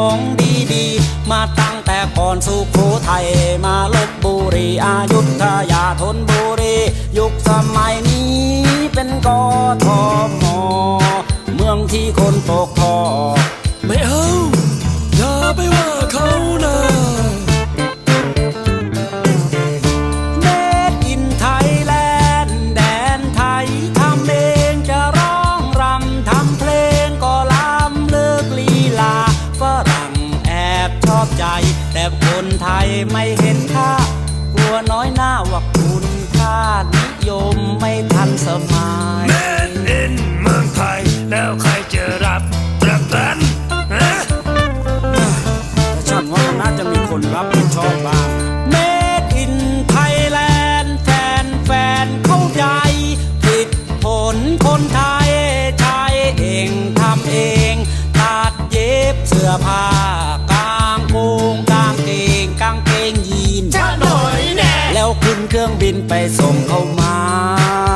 ของดีๆ มาตั้งแต่ก่อนสุโขทัยมาลบบุรีอายุทยาทนบุรี ยุคสมัยนี้เป็นกอท แต่คนไทยไม่เห็นค่า กลัวน้อยหน้าว่าคุณค่านิยมไม่ทันสมัย แมนอินเมืองไทย แล้วใครจะรับประกันฮะแต่ฉันว่ามันน่าจะมีคนรับผิดชอบบ้าง Made in Thailand แฟนแฟนๆเข้าใจผิดผลคนไทย ขึ้นเครื่องบินไปส่งเขามา